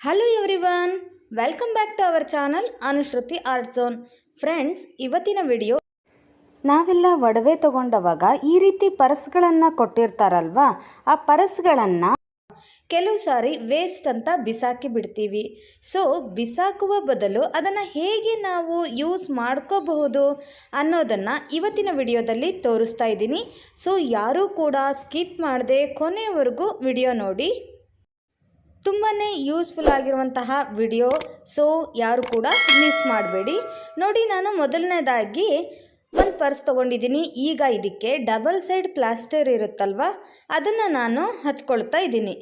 Hello everyone welcome back to our channel Anushruti art zone friends ಇವತ್ತಿನ video ನಾವೆಲ್ಲ ಒಡವೆ ತಗೊಂಡವಾಗ ಈ ರೀತಿ ಪರ್ಸ್ಗಳನ್ನು ಕೊಟ್ಟಿರ್ತಾರಲ್ವಾ? ಆ ಪರ್ಸ್ಗಳನ್ನು ಕೆಲವು ಸಾರಿ ವೇಸ್ಟ್ ಅಂತ ಬಿಸಾಕಿ ಬಿಡ್ತೀವಿ. ಸೊ ಬಿಸಾಕುವ ಬದಲು ಅದನ್ನು ಹೇಗೆ ನಾವು ಯೂಸ್ ಮಾಡ್ಕೋಬಹುದು ಅನ್ನೋದನ್ನು ಇವತ್ತಿನ ವಿಡಿಯೋದಲ್ಲಿ ತೋರಿಸ್ತಾ ಇದ್ದೀನಿ. ಸೊ ಯಾರೂ ಕೂಡ ಸ್ಕಿಪ್ ಮಾಡದೆ ಕೊನೆವರೆಗೂ ವಿಡಿಯೋ ನೋಡಿ. ತುಂಬಾ ಯೂಸ್ಫುಲ್ ಆಗಿರುವಂತಹ ವಿಡಿಯೋ ಸೊ ಯಾರು ಕೂಡ ಮಿಸ್ ಮಾಡಬೇಡಿ. ನೋಡಿ ನಾನು ಮೊದಲನೇದಾಗಿ ಒಂದು ಪರ್ಸ್ ತೊಗೊಂಡಿದ್ದೀನಿ. ಈಗ ಇದಕ್ಕೆ ಡಬಲ್ ಸೈಡ್ ಪ್ಲಾಸ್ಟರ್ ಇರುತ್ತಲ್ವ? ಅದನ್ನು ನಾನು ಹಚ್ಕೊಳ್ತಾ ಇದ್ದೀನಿ.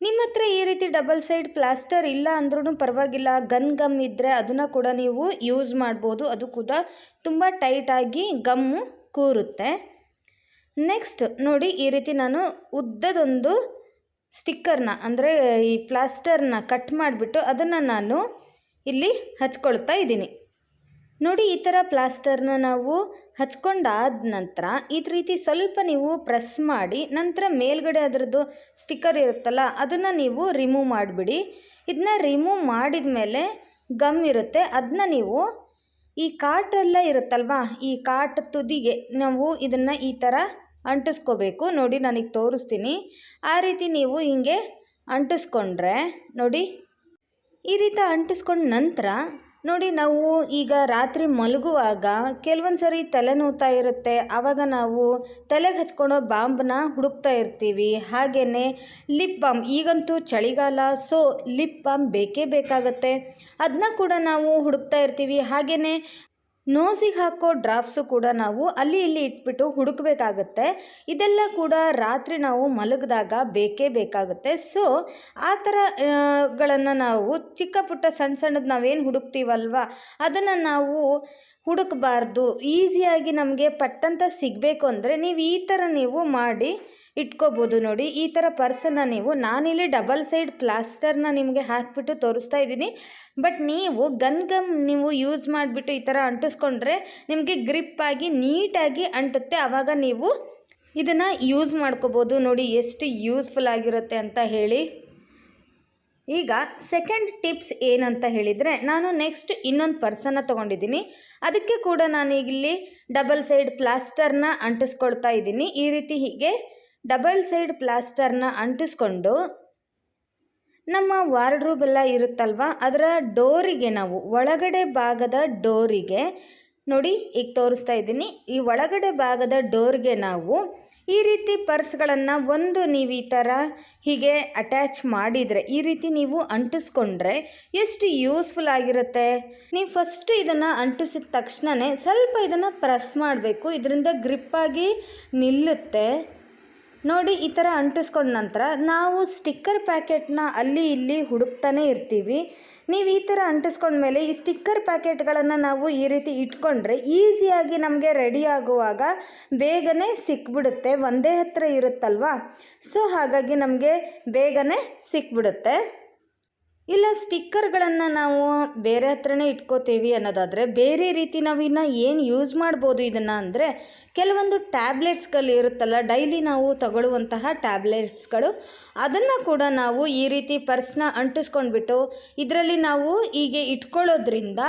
ನಿಮ್ಮ ಹತ್ರ ಈ ರೀತಿ ಡಬಲ್ ಸೈಡ್ ಪ್ಲಾಸ್ಟರ್ ಇಲ್ಲ ಅಂದ್ರೂ ಪರವಾಗಿಲ್ಲ. ಗನ್ ಗಮ್ ಇದ್ದರೆ ಅದನ್ನು ಕೂಡ ನೀವು ಯೂಸ್ ಮಾಡ್ಬೋದು. ಅದು ಕೂಡ ತುಂಬ ಟೈಟಾಗಿ ಗಮ್ಮು ಕೂರುತ್ತೆ. ನೆಕ್ಸ್ಟ್ ನೋಡಿ ಈ ರೀತಿ ನಾನು ಉದ್ದದೊಂದು ಸ್ಟಿಕ್ಕರ್ನ ಅಂದರೆ ಈ ಪ್ಲಾಸ್ಟರ್ನ ಕಟ್ ಮಾಡಿಬಿಟ್ಟು ಅದನ್ನು ನಾನು ಇಲ್ಲಿ ಹಚ್ಕೊಳ್ತಾ ಇದ್ದೀನಿ. ನೋಡಿ ಈ ಥರ ಪ್ಲಾಸ್ಟರ್ನ ನಾವು ಹಚ್ಕೊಂಡಾದ ನಂತರ ಈ ರೀತಿ ಸ್ವಲ್ಪ ನೀವು ಪ್ರೆಸ್ ಮಾಡಿ ನಂತರ ಮೇಲ್ಗಡೆ ಅದರದ್ದು ಸ್ಟಿಕ್ಕರ್ ಇರುತ್ತಲ್ಲ ಅದನ್ನು ನೀವು ರಿಮೂವ್ ಮಾಡಿಬಿಡಿ. ಇದನ್ನ ರಿಮೂವ್ ಮಾಡಿದ ಮೇಲೆ ಗಮ್ ಇರುತ್ತೆ ಅದನ್ನ ನೀವು ಈ ಕಾಟೆಲ್ಲ ಇರುತ್ತಲ್ವಾ, ಈ ಕಾಟ್ ತುದಿಗೆ ನಾವು ಇದನ್ನು ಈ ಥರ ಅಂಟಿಸ್ಕೋಬೇಕು. ನೋಡಿ, ನನಗೆ ತೋರಿಸ್ತೀನಿ. ಆ ರೀತಿ ನೀವು ಹಿಂಗೆ ಅಂಟಿಸ್ಕೊಂಡ್ರೆ, ನೋಡಿ. ಈ ರೀತಿ ಅಂಟಿಸ್ಕೊಂಡ ನಂತರ, ನೋಡಿ, ನಾವು ಈಗ ರಾತ್ರಿ ಮಲಗುವಾಗ ಕೆಲವೊಂದು ಸರಿ ತಲೆ ನೋವ್ತಾ ಇರುತ್ತೆ. ಆವಾಗ ನಾವು ತಲೆಗೆ ಹಚ್ಕೊಳೋ ಬಾಂಬನ್ನ ಹುಡುಕ್ತಾ ಇರ್ತೀವಿ. ಹಾಗೆಯೇ ಲಿಪ್ ಬಾಮ್ ಈಗಂತೂ ಚಳಿಗಾಲ, ಸೊ ಲಿಪ್ ಬಾಮ್ ಬೇಕೇ ಬೇಕಾಗತ್ತೆ. ಅದನ್ನ ಕೂಡ ನಾವು ಹುಡುಕ್ತಾ ಇರ್ತೀವಿ. ಹಾಗೆಯೇ ನೋಸಿಗೆ ಹಾಕೋ ಡ್ರಾಪ್ಸು ಕೂಡ ನಾವು ಅಲ್ಲಿ ಇಲ್ಲಿ ಇಟ್ಬಿಟ್ಟು ಹುಡುಕಬೇಕಾಗತ್ತೆ. ಇದೆಲ್ಲ ಕೂಡ ರಾತ್ರಿ ನಾವು ಮಲಗಿದಾಗ ಬೇಕೇ ಬೇಕಾಗುತ್ತೆ. ಸೊ, ಆ ಥರಗಳನ್ನು ನಾವು ಚಿಕ್ಕ ಪುಟ್ಟ ಸಣ್ಣ ಸಣ್ಣದು ನಾವೇನು ಹುಡುಕ್ತೀವಲ್ವ? ಅದನ್ನು ನಾವು ಹುಡುಕಬಾರ್ದು. ಈಸಿಯಾಗಿ ನಮಗೆ ಪಟ್ಟಂತ ಸಿಗಬೇಕು ಅಂದರೆ ನೀವು ಈ ಥರ ನೀವು ಮಾಡಿ ಇಟ್ಕೋಬೋದು ನೋಡಿ. ಈ ಥರ ಪರ್ಸನ್ನ ನೀವು ನಾನಿಲ್ಲಿ ಡಬಲ್ ಸೈಡ್ ಪ್ಲಾಸ್ಟರ್ನ ನಿಮಗೆ ಹಾಕಿಬಿಟ್ಟು ತೋರಿಸ್ತಾ ಇದ್ದೀನಿ. ಬಟ್ ನೀವು ಗನ್ ಗಮ್ ನೀವು ಯೂಸ್ ಮಾಡಿಬಿಟ್ಟು ಈ ಥರ ಅಂಟಿಸ್ಕೊಂಡ್ರೆ ನಿಮಗೆ ಗ್ರಿಪ್ಪಾಗಿ ನೀಟಾಗಿ ಅಂಟುತ್ತೆ. ಆವಾಗ ನೀವು ಇದನ್ನು ಯೂಸ್ ಮಾಡ್ಕೋಬೋದು ನೋಡಿ ಎಷ್ಟು ಯೂಸ್ಫುಲ್ ಆಗಿರುತ್ತೆ ಅಂತ ಹೇಳಿ. ಈಗ ಸೆಕೆಂಡ್ ಟಿಪ್ಸ್ ಏನಂತ ಹೇಳಿದರೆ ನಾನು ನೆಕ್ಸ್ಟ್ ಇನ್ನೊಂದು ಪರ್ಸನ್ನ ತೊಗೊಂಡಿದ್ದೀನಿ. ಅದಕ್ಕೆ ಕೂಡ ನಾನು ಇಲ್ಲಿ ಡಬಲ್ ಸೈಡ್ ಪ್ಲಾಸ್ಟರ್ನ ಅಂಟಿಸ್ಕೊಳ್ತಾ ಇದ್ದೀನಿ. ಈ ರೀತಿ ಹೀಗೆ ಡಬಲ್ ಸೈಡ್ ಪ್ಲಾಸ್ಟರ್ನ ಅಂಟಿಸ್ಕೊಂಡು ನಮ್ಮ ವಾರ್ಡ್ರೂಬ್ ಎಲ್ಲ ಇರುತ್ತಲ್ವ? ಅದರ ಡೋರಿಗೆ ನಾವು, ಒಳಗಡೆ ಭಾಗದ ಡೋರಿಗೆ, ನೋಡಿ ಈಗ ತೋರಿಸ್ತಾ ಇದ್ದೀನಿ. ಈ ಒಳಗಡೆ ಭಾಗದ ಡೋರ್ಗೆ ನಾವು ಈ ರೀತಿ ಪರ್ಸ್ಗಳನ್ನು ಒಂದು ನೀವು ಈ ಥರ ಹೀಗೆ ಅಟ್ಯಾಚ್ ಮಾಡಿದರೆ, ಈ ರೀತಿ ನೀವು ಅಂಟಿಸ್ಕೊಂಡ್ರೆ ಎಷ್ಟು ಯೂಸ್ಫುಲ್ ಆಗಿರುತ್ತೆ? ನೀವು ಫಸ್ಟ್ ಇದನ್ನು ಅಂಟಿಸಿದ ತಕ್ಷಣವೇ ಸ್ವಲ್ಪ ಇದನ್ನು ಪ್ರೆಸ್ ಮಾಡಬೇಕು. ಇದರಿಂದ ಗ್ರಿಪ್ಪಾಗಿ ನಿಲ್ಲುತ್ತೆ. ನೋಡಿ, ಈ ಥರ ಅಂಟಿಸ್ಕೊಂಡ ನಂತರ ನಾವು ಸ್ಟಿಕ್ಕರ್ ಪ್ಯಾಕೆಟ್ನ ಅಲ್ಲಿ ಇಲ್ಲಿ ಹುಡುಕ್ತಾನೆ ಇರ್ತೀವಿ. ನೀವು ಈ ಥರ ಅಂಟಿಸ್ಕೊಂಡ್ಮೇಲೆ ಈ ಸ್ಟಿಕ್ಕರ್ ಪ್ಯಾಕೆಟ್ಗಳನ್ನು ನಾವು ಈ ರೀತಿ ಇಟ್ಕೊಂಡ್ರೆ ಈಸಿಯಾಗಿ ನಮಗೆ ರೆಡಿ ಆಗುವಾಗ ಬೇಗನೆ ಸಿಕ್ಬಿಡುತ್ತೆ. ಒಂದೇ ಹತ್ತಿರ ಇರುತ್ತಲ್ವಾ? ಸೊ, ಹಾಗಾಗಿ ನಮಗೆ ಬೇಗನೆ ಸಿಕ್ಬಿಡುತ್ತೆ. ಇಲ್ಲ ಸ್ಟಿಕ್ಕರ್ಗಳನ್ನು ನಾವು ಬೇರೆ ಹತ್ರನೇ ಇಟ್ಕೋತೀವಿ ಅನ್ನೋದಾದರೆ ಬೇರೆ ರೀತಿ ನಾವು ಇನ್ನು ಏನು ಯೂಸ್ ಮಾಡ್ಬೋದು ಇದನ್ನು ಅಂದರೆ ಕೆಲವೊಂದು ಟ್ಯಾಬ್ಲೆಟ್ಸ್ಗಳು ಇರುತ್ತಲ್ಲ ಡೈಲಿ ನಾವು ತಗೊಳ್ಳುವಂತಹ ಟ್ಯಾಬ್ಲೆಟ್ಸ್ಗಳು ಅದನ್ನು ಕೂಡ ನಾವು ಈ ರೀತಿ ಪರ್ಸ್ನ ಅಂಟಿಸ್ಕೊಂಡ್ಬಿಟ್ಟು ಇದರಲ್ಲಿ ನಾವು ಹೀಗೆ ಇಟ್ಕೊಳ್ಳೋದ್ರಿಂದ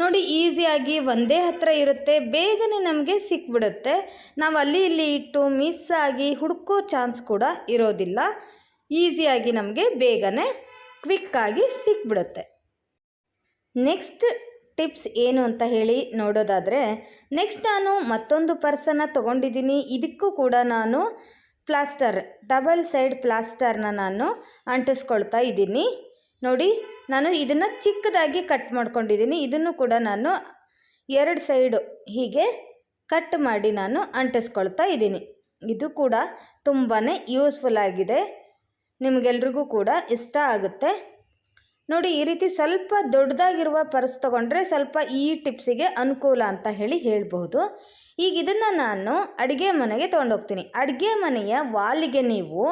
ನೋಡಿ ಈಸಿಯಾಗಿ ಒಂದೇ ಹತ್ರ ಇರುತ್ತೆ, ಬೇಗನೆ ನಮಗೆ ಸಿಕ್ಬಿಡುತ್ತೆ. ನಾವು ಅಲ್ಲಿ ಇಲ್ಲಿ ಇಟ್ಟು ಮಿಸ್ ಆಗಿ ಹುಡುಕೋ ಚಾನ್ಸ್ ಕೂಡ ಇರೋದಿಲ್ಲ. ಈಸಿಯಾಗಿ ನಮಗೆ ಬೇಗನೆ ಕ್ವಿಕ್ಕಾಗಿ ಸಿಕ್ಬಿಡುತ್ತೆ. ನೆಕ್ಸ್ಟ್ ಟಿಪ್ಸ್ ಏನು ಅಂತ ಹೇಳಿ ನೋಡೋದಾದರೆ ನೆಕ್ಸ್ಟ್ ನಾನು ಮತ್ತೊಂದು ಪರ್ಸನ್ನ ತೊಗೊಂಡಿದ್ದೀನಿ. ಇದಕ್ಕೂ ಕೂಡ ನಾನು ಪ್ಲಾಸ್ಟರ್ ಡಬಲ್ ಸೈಡ್ ಪ್ಲಾಸ್ಟರ್ನ ನಾನು ಅಂಟಿಸ್ಕೊಳ್ತಾ ಇದ್ದೀನಿ. ನೋಡಿ, ನಾನು ಇದನ್ನು ಚಿಕ್ಕದಾಗಿ ಕಟ್ ಮಾಡ್ಕೊಂಡಿದ್ದೀನಿ. ಇದನ್ನು ಕೂಡ ನಾನು ಎರಡು ಸೈಡು ಹೀಗೆ ಕಟ್ ಮಾಡಿ ನಾನು ಅಂಟಿಸ್ಕೊಳ್ತಾ ಇದ್ದೀನಿ. ಇದು ಕೂಡ ತುಂಬಾ ಯೂಸ್ಫುಲ್ ಆಗಿದೆ. ನಿಮಗೆಲ್ರಿಗೂ ಕೂಡ ಇಷ್ಟ ಆಗುತ್ತೆ. ನೋಡಿ, ಈ ರೀತಿ ಸ್ವಲ್ಪ ದೊಡ್ಡದಾಗಿರುವ ಪರ್ಸ್ ತೊಗೊಂಡ್ರೆ ಸ್ವಲ್ಪ ಈ ಟಿಪ್ಸಿಗೆ ಅನುಕೂಲ ಅಂತ ಹೇಳಿ ಹೇಳ್ಬೋದು ಈಗ ಇದನ್ನು ನಾನು ಅಡುಗೆ ಮನೆಗೆ ತೊಗೊಂಡೋಗ್ತೀನಿ. ಅಡುಗೆ ಮನೆಯ ವಾಲಿಗೆ ನೀವು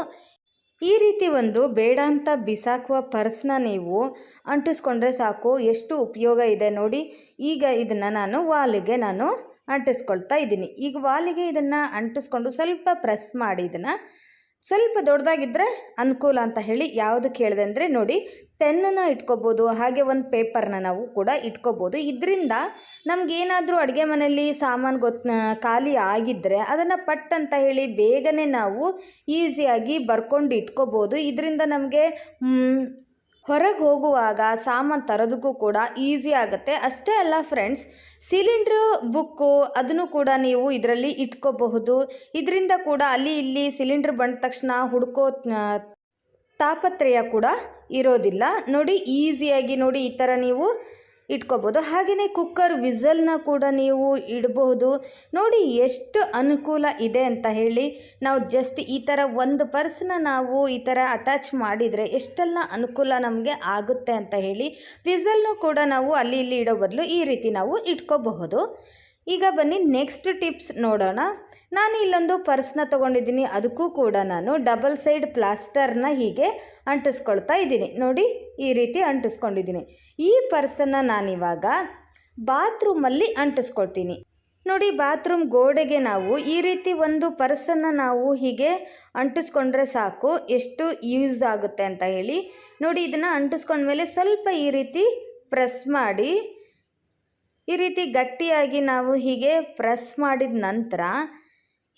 ಈ ರೀತಿ ಒಂದು ಬೇಡ ಅಂತ ಬಿಸಾಕುವ ಪರ್ಸ್ನ ನೀವು ಅಂಟಿಸ್ಕೊಂಡ್ರೆ ಸಾಕು. ಎಷ್ಟು ಉಪಯೋಗ ಇದೆ ನೋಡಿ. ಈಗ ಇದನ್ನು ನಾನು ವಾಲಿಗೆ ನಾನು ಅಂಟಿಸ್ಕೊಳ್ತಾ ಇದ್ದೀನಿ. ಈಗ ವಾಲಿಗೆ ಇದನ್ನು ಅಂಟಿಸ್ಕೊಂಡು ಸ್ವಲ್ಪ ಪ್ರೆಸ್ ಮಾಡಿ ಇದನ್ನು ಸ್ವಲ್ಪ ದೊಡ್ಡದಾಗಿದ್ದರೆ ಅನುಕೂಲ ಅಂತ ಹೇಳಿ ಯಾವುದು ಕೇಳಿದೆ ಅಂದರೆ ನೋಡಿ ಪೆನ್ನನ್ನು ಇಟ್ಕೋಬೋದು, ಹಾಗೆ ಒಂದು ಪೇಪರ್ನ ನಾವು ಕೂಡ ಇಟ್ಕೋಬೋದು. ಇದರಿಂದ ನಮಗೇನಾದರೂ ಅಡುಗೆ ಮನೆಯಲ್ಲಿ ಸಾಮಾನು ಗೊತ್ತ ಖಾಲಿ ಆಗಿದ್ದರೆ ಅದನ್ನು ಪಟ್ ಅಂತ ಹೇಳಿ ಬೇಗನೆ ನಾವು ಈಸಿಯಾಗಿ ಬರ್ಕೊಂಡು ಇಟ್ಕೋಬೋದು. ಇದರಿಂದ ನಮಗೆ ಹೊರಗೆ ಹೋಗುವಾಗ ಸಾಮಾನು ತರೋದಕ್ಕೂ ಕೂಡ ಈಸಿ ಆಗುತ್ತೆ. ಅಷ್ಟೇ ಅಲ್ಲ ಫ್ರೆಂಡ್ಸ್ ಸಿಲಿಂಡ್ರು ಬುಕ್ಕು ಅದನ್ನು ಕೂಡ ನೀವು ಇದರಲ್ಲಿ ಇಟ್ಕೋಬಹುದು. ಇದರಿಂದ ಕೂಡ ಅಲ್ಲಿ ಇಲ್ಲಿ ಸಿಲಿಂಡ್ರ್ ಬಂದ ತಕ್ಷಣ ಹುಡ್ಕೋ ತಾಪತ್ರಯ ಕೂಡ ಇರೋದಿಲ್ಲ. ನೋಡಿ ಈಸಿಯಾಗಿ ನೋಡಿ ಈ ಥರ ನೀವು ಇಟ್ಕೋಬೋದು. ಹಾಗೆಯೇ ಕುಕ್ಕರ್ ವಿಸಲ್ನ ಕೂಡ ನೀವು ಇಡಬಹುದು. ನೋಡಿ ಎಷ್ಟು ಅನುಕೂಲ ಇದೆ ಅಂತ ಹೇಳಿ. ನಾವು ಜಸ್ಟ್ ಈ ಥರ ಒಂದು ಪರ್ಸನ್ನ ನಾವು ಈ ಥರ ಅಟ್ಯಾಚ್ ಮಾಡಿದರೆ ಎಷ್ಟೆಲ್ಲ ಅನುಕೂಲ ನಮಗೆ ಆಗುತ್ತೆ ಅಂತ ಹೇಳಿ ವಿಸಲ್ನು ಕೂಡ ನಾವು ಅಲ್ಲಿ ಇಲ್ಲಿ ಇಡೋ ಬದಲು ಈ ರೀತಿ ನಾವು ಇಟ್ಕೋಬಹುದು. ಈಗ ಬನ್ನಿ ನೆಕ್ಸ್ಟ್ ಟಿಪ್ಸ್ ನೋಡೋಣ. ನಾನು ಇಲ್ಲೊಂದು ಪರ್ಸ್ನ ತೊಗೊಂಡಿದ್ದೀನಿ, ಅದಕ್ಕೂ ಕೂಡ ನಾನು ಡಬಲ್ ಸೈಡ್ ಪ್ಲಾಸ್ಟರ್ನ ಹೀಗೆ ಅಂಟಿಸ್ಕೊಳ್ತಾ ಇದ್ದೀನಿ. ನೋಡಿ, ಈ ರೀತಿ ಅಂಟಿಸ್ಕೊಂಡಿದ್ದೀನಿ. ಈ ಪರ್ಸನ್ನು ನಾನಿವಾಗ ಬಾತ್ರೂಮಲ್ಲಿ ಅಂಟಿಸ್ಕೊಳ್ತೀನಿ. ನೋಡಿ, ಬಾತ್ರೂಮ್ ಗೋಡೆಗೆ ನಾವು ಈ ರೀತಿ ಒಂದು ಪರ್ಸನ್ನು ನಾವು ಹೀಗೆ ಅಂಟಿಸ್ಕೊಂಡ್ರೆ ಸಾಕು, ಎಷ್ಟು ಯೂಸ್ ಆಗುತ್ತೆ ಅಂತ ಹೇಳಿ. ನೋಡಿ, ಇದನ್ನು ಅಂಟಿಸ್ಕೊಂಡ್ಮೇಲೆ ಸ್ವಲ್ಪ ಈ ರೀತಿ ಪ್ರೆಸ್ ಮಾಡಿ, ಈ ರೀತಿ ಗಟ್ಟಿಯಾಗಿ ನಾವು ಹೀಗೆ ಪ್ರೆಸ್ ಮಾಡಿದ ನಂತರ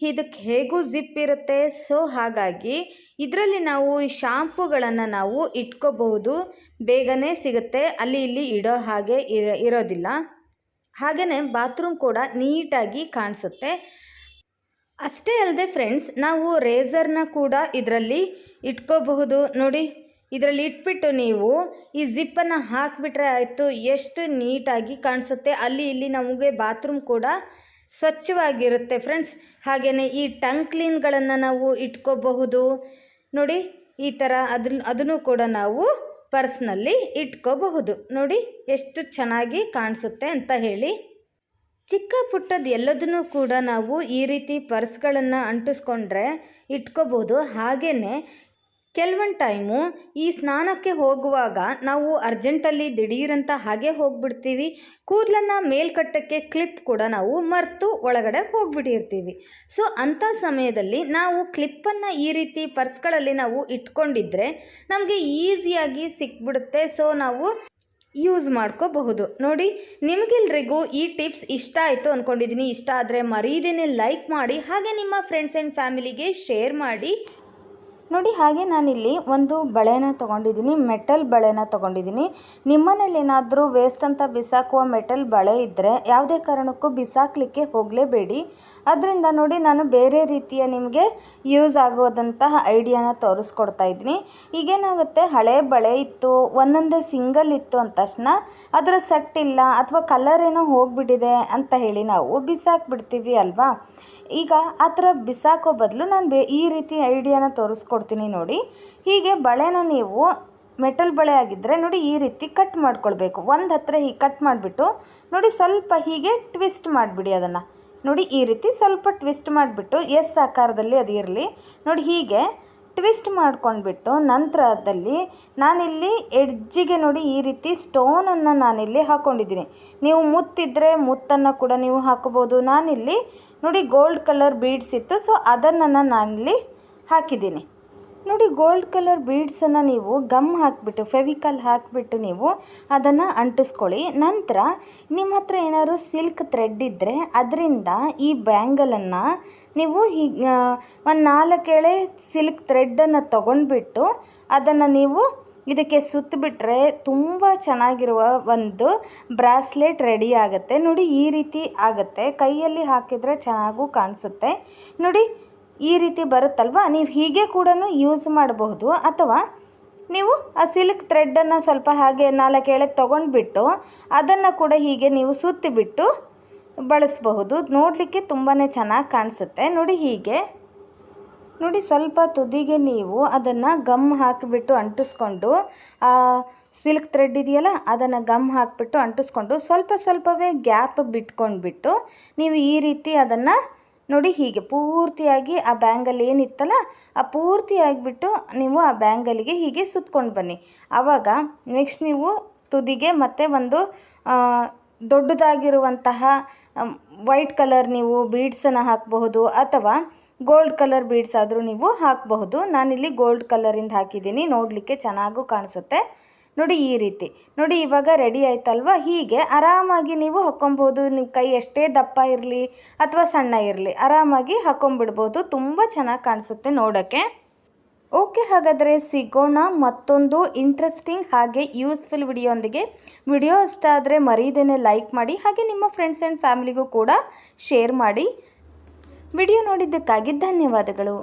ಇದಕ್ಕೆ ಹೇಗೂ ಜಿಪ್ ಇರುತ್ತೆ? ಸೊ ಹಾಗಾಗಿ ಇದರಲ್ಲಿ ನಾವು ಶಾಂಪುಗಳನ್ನು ನಾವು ಇಟ್ಕೋಬಹುದು. ಬೇಗನೆ ಸಿಗುತ್ತೆ. ಅಲ್ಲಿ ಇಲ್ಲಿ ಇಡೋ ಹಾಗೆ ಇರ, ಇರೋದಿಲ್ಲ. ಹಾಗೆಯೇ ಬಾತ್ರೂಮ್ ಕೂಡ ನೀಟಾಗಿ ಕಾಣಿಸುತ್ತೆ. ಅಷ್ಟೇ ಅಲ್ಲದೆ ಫ್ರೆಂಡ್ಸ್, ನಾವು ರೇಸರ್ನ ಕೂಡ ಇದರಲ್ಲಿ ಇಟ್ಕೋಬಹುದು. ನೋಡಿ, ಇದರಲ್ಲಿ ಇಟ್ಬಿಟ್ಟು ನೀವು ಈ ಜಿಪ್ಪನ್ನು ಹಾಕಿಬಿಟ್ರೆ ಆಯಿತು. ಎಷ್ಟು ನೀಟಾಗಿ ಕಾಣಿಸುತ್ತೆ. ಅಲ್ಲಿ ಇಲ್ಲಿ ನಮಗೆ ಬಾತ್ರೂಮ್ ಕೂಡ ಸ್ವಚ್ಛವಾಗಿರುತ್ತೆ ಫ್ರೆಂಡ್ಸ್. ಹಾಗೆಯೇ ಈ ಟಂಗ್ ಕ್ಲೀನ್ಗಳನ್ನು ನಾವು ಇಟ್ಕೋಬಹುದು. ನೋಡಿ, ಈ ಥರ ಅದನ್ನ ಅದನ್ನು ಕೂಡ ನಾವು ಪರ್ಸ್ನಲ್ಲಿ ಇಟ್ಕೋಬಹುದು. ನೋಡಿ, ಎಷ್ಟು ಚೆನ್ನಾಗಿ ಕಾಣಿಸುತ್ತೆ ಅಂತ ಹೇಳಿ. ಚಿಕ್ಕ ಪುಟ್ಟದ ಎಲ್ಲದನ್ನು ಕೂಡ ನಾವು ಈ ರೀತಿ ಪರ್ಸ್ಗಳನ್ನು ಅಂಟಿಸ್ಕೊಂಡ್ರೆ ಇಟ್ಕೋಬೋದು ಹಾಗೆಯೇ ಕೆಲವೊಂದು ಟೈಮು ಈ ಸ್ನಾನಕ್ಕೆ ಹೋಗುವಾಗ ನಾವು ಅರ್ಜೆಂಟಲ್ಲಿ ದಿಢೀರಂತ ಹಾಗೆ ಹೋಗ್ಬಿಡ್ತೀವಿ. ಕೂದಲನ್ನು ಮೇಲ್ಕಟ್ಟಕ್ಕೆ ಕ್ಲಿಪ್ ಕೂಡ ನಾವು ಮರೆತು ಒಳಗಡೆ ಹೋಗ್ಬಿಟ್ಟಿರ್ತೀವಿ ಸೊ, ಅಂಥ ಸಮಯದಲ್ಲಿ ನಾವು ಕ್ಲಿಪ್ಪನ್ನು ಈ ರೀತಿ ಪರ್ಸ್ಗಳಲ್ಲಿ ನಾವು ಇಟ್ಕೊಂಡಿದ್ರೆ ನಮಗೆ ಈಸಿಯಾಗಿ ಸಿಕ್ಬಿಡುತ್ತೆ. ಸೊ, ನಾವು ಯೂಸ್ ಮಾಡ್ಕೋಬಹುದು. ನೋಡಿ, ನಿಮಗೆಲ್ರಿಗೂ ಈ ಟಿಪ್ಸ್ ಇಷ್ಟ ಆಯಿತು ಅಂದ್ಕೊಂಡಿದ್ದೀನಿ ಇಷ್ಟ ಆದರೆ ಮರೀದೇನೆ ಲೈಕ್ ಮಾಡಿ, ಹಾಗೆ ನಿಮ್ಮ ಫ್ರೆಂಡ್ಸ್ ಆ್ಯಂಡ್ ಫ್ಯಾಮಿಲಿಗೆ ಶೇರ್ ಮಾಡಿ. ನೋಡಿ ಹಾಗೆ ನಾನಿಲ್ಲಿ ಒಂದು ಬಳೆನ ತೊಗೊಂಡಿದ್ದೀನಿ, ಮೆಟಲ್ ಬಳೆನ ತೊಗೊಂಡಿದ್ದೀನಿ. ಏನಾದರೂ ವೇಸ್ಟ್ ಅಂತ ಬಿಸಾಕುವ ಮೆಟಲ್ ಬಳೆ ಇದ್ದರೆ ಯಾವುದೇ ಕಾರಣಕ್ಕೂ ಬಿಸಾಕಲಿಕ್ಕೆ ಹೋಗಲೇಬೇಡಿ. ಅದರಿಂದ ನೋಡಿ ನಾನು ಬೇರೆ ರೀತಿಯ ನಿಮಗೆ ಯೂಸ್ ಆಗೋದಂತಹ ಐಡಿಯಾನ ತೋರಿಸ್ಕೊಡ್ತಾ ಇದ್ದೀನಿ. ಈಗೇನಾಗುತ್ತೆ, ಹಳೆ ಬಳೆ ಇತ್ತು, ಒಂದೊಂದೇ ಸಿಂಗಲ್ ಇತ್ತು ಅಂದ ತಕ್ಷಣ ಅದರ ಸೆಟ್ ಇಲ್ಲ ಅಥವಾ ಕಲರ್ ಏನೋ ಹೋಗಿಬಿಟ್ಟಿದೆ ಅಂತ ಹೇಳಿ ನಾವು ಬಿಸಾಕ್ಬಿಡ್ತೀವಿ ಅಲ್ವಾ? ಈಗ ಆ ಥರ ಬಿಸಾಕೋ ಬದಲು ನಾನು ಬೇ ಈ ರೀತಿ ಐಡಿಯಾನ ತೋರಿಸ್ಕೊಡ್ತೀನಿ ನೋಡಿ. ಹೀಗೆ ಬಳೆನ ನೀವು ಮೆಟಲ್ ಬಳೆ ಆಗಿದ್ದರೆ ನೋಡಿ ಈ ರೀತಿ ಕಟ್ ಮಾಡ್ಕೊಳ್ಬೇಕು. ಒಂದು ಹತ್ತಿರ ಹೀಗೆ ಕಟ್ ಮಾಡಿಬಿಟ್ಟು ನೋಡಿ ಸ್ವಲ್ಪ ಹೀಗೆ ಟ್ವಿಸ್ಟ್ ಮಾಡಿಬಿಡಿ ಅದನ್ನು. ನೋಡಿ ಈ ರೀತಿ ಸ್ವಲ್ಪ ಟ್ವಿಸ್ಟ್ ಮಾಡಿಬಿಟ್ಟು ಎಸ್ ಆಕಾರದಲ್ಲಿ ಅದು ಇರಲಿ. ನೋಡಿ ಹೀಗೆ ಟ್ವಿಸ್ಟ್ ಮಾಡ್ಕೊಂಡ್ಬಿಟ್ಟು ನಂತರದಲ್ಲಿ ನಾನಿಲ್ಲಿ ಎಡ್ಜಿಗೆ ನೋಡಿ ಈ ರೀತಿ ಸ್ಟೋನನ್ನು ನಾನಿಲ್ಲಿ ಹಾಕ್ಕೊಂಡಿದ್ದೀನಿ ನೀವು ಮುತ್ತಿದ್ರೆ ಮುತ್ತನ್ನು ಕೂಡ ನೀವು ಹಾಕೋಬೋದು ನಾನಿಲ್ಲಿ ನೋಡಿ ಗೋಲ್ಡ್ ಕಲರ್ ಬೀಡ್ಸ್ ಇತ್ತು. ಸೊ ಅದನ್ನು ನಾನಿಲ್ಲಿ ಹಾಕಿದ್ದೀನಿ. ನೋಡಿ ಗೋಲ್ಡ್ ಕಲರ್ ಬೀಡ್ಸನ್ನು ನೀವು ಗಮ್ ಹಾಕಿಬಿಟ್ಟು ಫೆವಿಕಲ್ ಹಾಕಿಬಿಟ್ಟು ನೀವು ಅದನ್ನು ಅಂಟಿಸ್ಕೊಳ್ಳಿ. ನಂತರ ನಿಮ್ಮ ಹತ್ರ ಏನಾದ್ರು ಸಿಲ್ಕ್ ಥ್ರೆಡ್ ಇದ್ದರೆ ಅದರಿಂದ ಈ ಬ್ಯಾಂಗಲನ್ನು ನೀವು ಹೀಗೆ ಒಂದು ನಾಲ್ಕೇಳೆ ಸಿಲ್ಕ್ ಥ್ರೆಡ್ಡನ್ನು ತೊಗೊಂಡ್ಬಿಟ್ಟು ಅದನ್ನು ನೀವು ಇದಕ್ಕೆ ಸುತ್ತಬಿಟ್ರೆ ತುಂಬ ಚೆನ್ನಾಗಿರುವ ಒಂದು ಬ್ರಾಸ್ಲೆಟ್ ರೆಡಿ ಆಗುತ್ತೆ. ನೋಡಿ, ಈ ರೀತಿ ಆಗುತ್ತೆ. ಕೈಯಲ್ಲಿ ಹಾಕಿದರೆ ಚೆನ್ನಾಗೂ ಕಾಣಿಸುತ್ತೆ. ನೋಡಿ ಈ ರೀತಿ ಬರುತ್ತಲ್ವ? ನೀವು ಹೀಗೆ ಕೂಡ ಯೂಸ್ ಮಾಡಬಹುದು. ಅಥವಾ ನೀವು ಆ ಸಿಲ್ಕ್ ಥ್ರೆಡ್ಡನ್ನು ಸ್ವಲ್ಪ ಹಾಗೆ ನಾಲ್ಕು ಎಳೆ ತೊಗೊಂಡ್ಬಿಟ್ಟು ಅದನ್ನು ಕೂಡ ಹೀಗೆ ನೀವು ಸುತ್ತಿಬಿಟ್ಟು ಬಳಸಬಹುದು. ನೋಡಲಿಕ್ಕೆ ತುಂಬಾ ಚೆನ್ನಾಗಿ ಕಾಣಿಸುತ್ತೆ. ನೋಡಿ ಹೀಗೆ. ನೋಡಿ ಸ್ವಲ್ಪ ತುದಿಗೆ ನೀವು ಅದನ್ನು ಗಮ್ ಹಾಕಿಬಿಟ್ಟು ಅಂಟಿಸ್ಕೊಂಡು ಸಿಲ್ಕ್ ಥ್ರೆಡ್ ಇದೆಯಲ್ಲ, ಅದನ್ನು ಗಮ್ ಹಾಕಿಬಿಟ್ಟು ಅಂಟಿಸ್ಕೊಂಡು ಸ್ವಲ್ಪ ಸ್ವಲ್ಪವೇ ಗ್ಯಾಪ್ ಬಿಟ್ಕೊಂಡ್ಬಿಟ್ಟು ನೀವು ಈ ರೀತಿ ಅದನ್ನು ನೋಡಿ ಹೀಗೆ ಪೂರ್ತಿಯಾಗಿ ಆ ಬ್ಯಾಂಗಲ್ ಏನಿತ್ತಲ್ಲ, ಆ ಪೂರ್ತಿ ಆಗಿಬಿಟ್ಟು ನೀವು ಆ ಬ್ಯಾಂಗಲಿಗೆ ಹೀಗೆ ಸುತ್ಕೊಂಡು ಬನ್ನಿ. ಆವಾಗ ನೆಕ್ಸ್ಟ್ ನೀವು ತುದಿಗೆ ಮತ್ತೆ ಒಂದು ದೊಡ್ಡದಾಗಿರುವಂತಹ ವೈಟ್ ಕಲರ್ ನೀವು ಬೀಡ್ಸನ್ನು ಹಾಕಬಹುದು ಅಥವಾ ಗೋಲ್ಡ್ ಕಲರ್ ಬೀಡ್ಸ್ ಆದರೂ ನೀವು ಹಾಕಬಹುದು. ನಾನಿಲ್ಲಿ ಗೋಲ್ಡ್ ಕಲರಿಂದ ಹಾಕಿದ್ದೀನಿ, ನೋಡಲಿಕ್ಕೆ ಚೆನ್ನಾಗೂ ಕಾಣಿಸುತ್ತೆ. ನೋಡಿ ಈ ರೀತಿ. ನೋಡಿ ಇವಾಗ ರೆಡಿ ಆಯ್ತಲ್ವಾ? ಹೀಗೆ ಆರಾಮಾಗಿ ನೀವು ಹಾಕ್ಕೊಬೋದು. ನಿಮ್ಮ ಕೈ ಎಷ್ಟೇ ದಪ್ಪ ಇರಲಿ ಅಥವಾ ಸಣ್ಣ ಇರಲಿ, ಆರಾಮಾಗಿ ಹಾಕ್ಕೊಂಬಿಡ್ಬೋದು ತುಂಬ ಚೆನ್ನಾಗಿ ಕಾಣಿಸುತ್ತೆ ನೋಡೋಕ್ಕೆ ಓಕೆ, ಹಾಗಾದರೆ ಸಿಗೋಣ ಮತ್ತೊಂದು ಇಂಟ್ರೆಸ್ಟಿಂಗ್ ಹಾಗೆ ಯೂಸ್ಫುಲ್ ವಿಡಿಯೋಂದಿಗೆ. ವಿಡಿಯೋ ಇಷ್ಟ ಆದರೆ ಮರೀದೇನೆ ಲೈಕ್ ಮಾಡಿ, ಹಾಗೆ ನಿಮ್ಮ ಫ್ರೆಂಡ್ಸ್ ಆ್ಯಂಡ್ ಫ್ಯಾಮಿಲಿಗೂ ಕೂಡ ಶೇರ್ ಮಾಡಿ. ವಿಡಿಯೋ ನೋಡಿದ್ದಕ್ಕಾಗಿ ಧನ್ಯವಾದಗಳು.